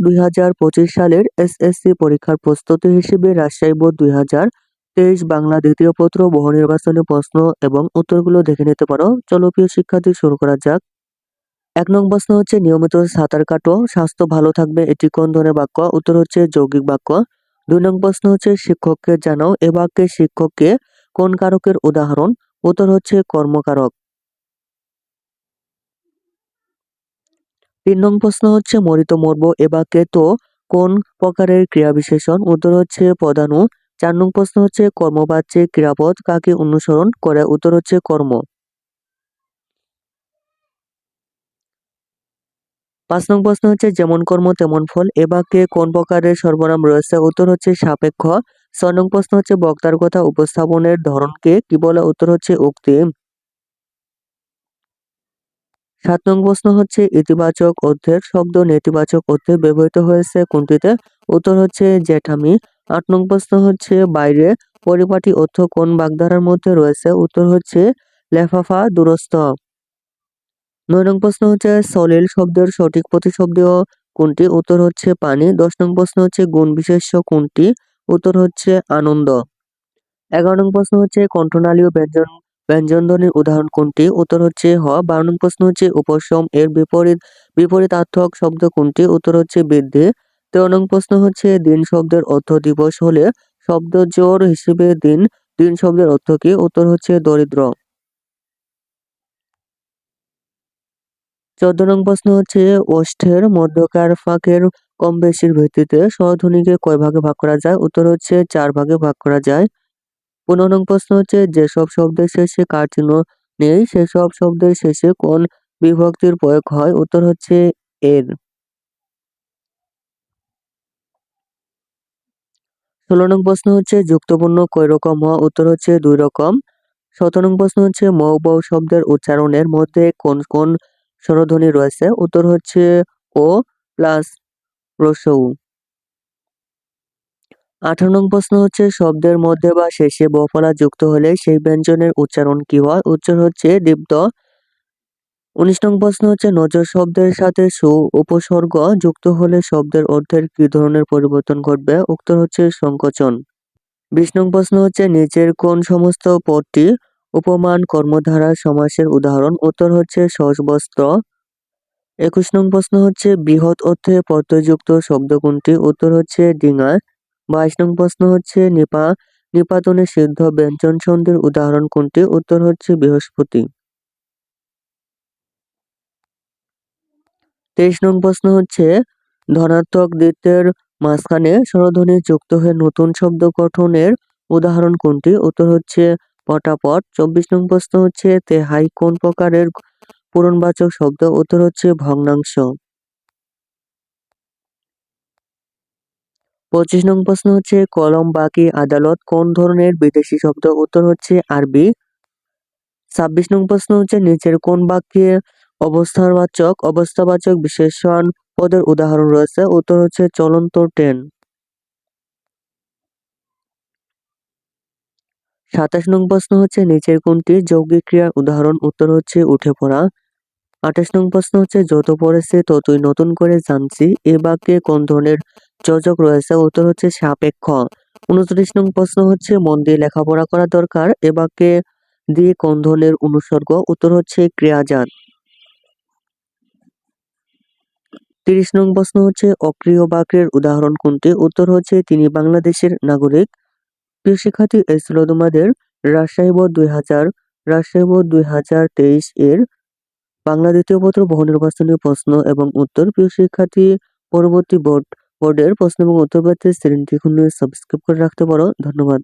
দুই হাজার পঁচিশ সালের এসএসসি পরীক্ষার প্রস্তুতি হিসেবে রাজশাহী বোর্ড দুই হাজার তেইশ বাংলা দ্বিতীয় পত্র বহু নির্বাচনী প্রশ্ন এবং উত্তরগুলো দেখে নিতে পারো। চলো শিক্ষার্থী, শুরু করা যাক। এক নং প্রশ্ন হচ্ছে, নিয়মিত সাঁতার কাটো, স্বাস্থ্য ভালো থাকবে, এটি কোন ধরনের বাক্য? উত্তর হচ্ছে যৌগিক বাক্য। দুই নং প্রশ্ন হচ্ছে, শিক্ষককে জানাও এ বাক্যে শিক্ষককে কোন কারকের উদাহরণ? উত্তর হচ্ছে কর্মকারক। তিন নং প্রশ্ন হচ্ছে, মরিত মরব এ বাক্যে তো কোন প্রকারের ক্রিয়া বিশেষণ উত্তর হচ্ছে পদানু চার নং প্রশ্ন হচ্ছে কর্মবাচ্যে ক্রিয়াপদ কাকে অনুসরণ করে? উত্তর হচ্ছে, কর্ম। পাঁচ নং প্রশ্ন হচ্ছে, যেমন কর্ম তেমন ফল। এ বাক্যে কোন প্রকারের সর্বনাম রয়েছে? উত্তর হচ্ছে, সাপেক্ষ। ছয় নং প্রশ্ন হচ্ছে, বক্তার কথা উপস্থাপনের ধরনকে কি বলে? উত্তর হচ্ছে উক্তি সাত নং প্রশ্ন হচ্ছে ইতিবাচক অর্থের শব্দ নেতিবাচক অর্থে ব্যবহৃত হয়েছে কোনটিতে? উত্তর হচ্ছে জ্যাঠামি। আট নং প্রশ্ন হচ্ছে বাইরে পরিপাটি অর্থ কোন বাগধারার মধ্যে রয়েছে? উত্তর হচ্ছে লেফাফা দুরস্থ। নয় নং প্রশ্ন হচ্ছে সলিল শব্দের সঠিক প্রতিশব্দ কোনটি? উত্তর হচ্ছে পানি। দশ নং প্রশ্ন হচ্ছে গুণ বিশেষ্য কোনটি? উত্তর হচ্ছে আনন্দ। এগারো নং প্রশ্ন হচ্ছে কণ্ঠনালীয় ব্যঞ্জন ব্যঞ্জনধ্বনির উদাহরণ কোনটি? উত্তর হচ্ছে হ। বারো নং প্রশ্ন হচ্ছে উপশম। এর বিপরীত, বিপরীতার্থক শব্দ কোনটি? উত্তর হচ্ছে বৃদ্ধি। তেরো নং প্রশ্ন হচ্ছে দিন শব্দের অর্থ দিবস হলে শব্দ জোর হিসেবে দিন দিন শব্দের অর্থ কি? উত্তর হচ্ছে দরিদ্র। চোদ্দ নং প্রশ্ন হচ্ছে ওষ্ঠের মধ্যকার ফাঁকের কম বেশির ভিত্তিতে স্বরধ্বনিকে কয় ভাগে ভাগ করা যায়? উত্তর হচ্ছে চার ভাগে ভাগ করা যায়। পনেরো নং প্রশ্ন হচ্ছে, যেসব শব্দের শেষে কার চিহ্ন নেই, সেসব শব্দের শেষে কোন বিভক্তির প্রয়োগ হয়? উত্তর হচ্ছে এর ষোলো নং প্রশ্ন হচ্ছে যুক্তপূর্ণ কয় রকম হওয়া উত্তর হচ্ছে দুই রকম। সতেরো নং প্রশ্ন হচ্ছে মৌ শব্দের উচ্চারণের মধ্যে কোন কোন স্বরধ্বনি রয়েছে? উত্তর হচ্ছে ও প্লাস রসৌ আঠারো নং প্রশ্ন হচ্ছে, শব্দের মধ্যে বা শেষে বফলা যুক্ত হলে সেই ব্যঞ্জনের উচ্চারণ কি হয়? উচ্চার হচ্ছে দীপ্ত। উনিশ নং প্রশ্ন হচ্ছে, নজর শব্দের সাথে সু উপসর্গ যুক্ত হলে শব্দের অর্থের কি ধরনের পরিবর্তন ঘটবে? উত্তর হচ্ছে সংকোচন। বিশ নং প্রশ্ন হচ্ছে, নিচের কোন সমস্ত পদটি উপমান কর্মধারা সমাসের উদাহরণ? উত্তর হচ্ছে সহজবস্ত্র একুশ নং প্রশ্ন হচ্ছে, বৃহৎ অর্থে প্রত্যয়যুক্ত শব্দ কোনটি উত্তর হচ্ছে ডিঙা বাইশ নং প্রশ্ন হচ্ছে, নিপা, নিপাতনে সিদ্ধ ব্যঞ্জন সন্ধির উদাহরণ কোনটি? উত্তর হচ্ছে বৃহস্পতি। তেইশ নং প্রশ্ন হচ্ছে, ধনাত্মক দ্বিত্বের মাঝখানে স্বরধ্বনি যুক্ত হয়ে নতুন শব্দ গঠনের উদাহরণ কোনটি? উত্তর হচ্ছে, পটাপট। চব্বিশ নং প্রশ্ন হচ্ছে, তেহাই কোন প্রকারের পূরণবাচক শব্দ? উত্তর হচ্ছে ভগ্নাংশ। পঁচিশ নং প্রশ্ন হচ্ছে, কলম বাকি আদালত কোন ধরনের বিদেশি শব্দ উত্তর হচ্ছে আরবি ছাব্বিশ নং প্রশ্ন হচ্ছে, নিচের কোন বাক্যে অবস্থাবাচক অবস্থাবাচক বিশেষণ পদের উদাহরণ রয়েছে? উত্তর হচ্ছে, চলন্ত ট্রেন। সাতাশ নং প্রশ্ন হচ্ছে, নিচের কোনটি যৌগিক ক্রিয়ার উদাহরণ? উত্তর হচ্ছে, উঠে পড়া। আঠাশ নং প্রশ্ন হচ্ছে, যত পড়েছে ততই নতুন করে জানছি। এ বাক্যে কোন ধরনের যোজক রয়েছে? উত্তর হচ্ছে সাপেক্ষ। উনত্রিশ নং প্রশ্ন হচ্ছে, মন দিয়ে লেখাপড়া করা দরকার। এ বাক্যে দিয়ে কোন ধরনের অনুসর্গ? উত্তর হচ্ছে, ক্রিয়াজাত। তিরিশ নং প্রশ্ন হচ্ছে, অক্রিয় বাক্যের উদাহরণ কোনটি? উত্তর হচ্ছে, তিনি বাংলাদেশের নাগরিক। প্রিয় শিক্ষার্থী, এই তোমাদের রাজশাহী বোর্ড দুই হাজার, রাজশাহী বোর্ড দুই হাজার তেইশ এর বাংলা দ্বিতীয় পত্র, বহু নির্বাচনী প্রশ্ন এবং উত্তর। প্রিয় শিক্ষার্থী, পরবর্তী বোর্ড, বোর্ডের প্রশ্ন এবং উত্তর পেতে চ্যানেলটি সাবস্ক্রাইব করে রাখতে পারো। ধন্যবাদ।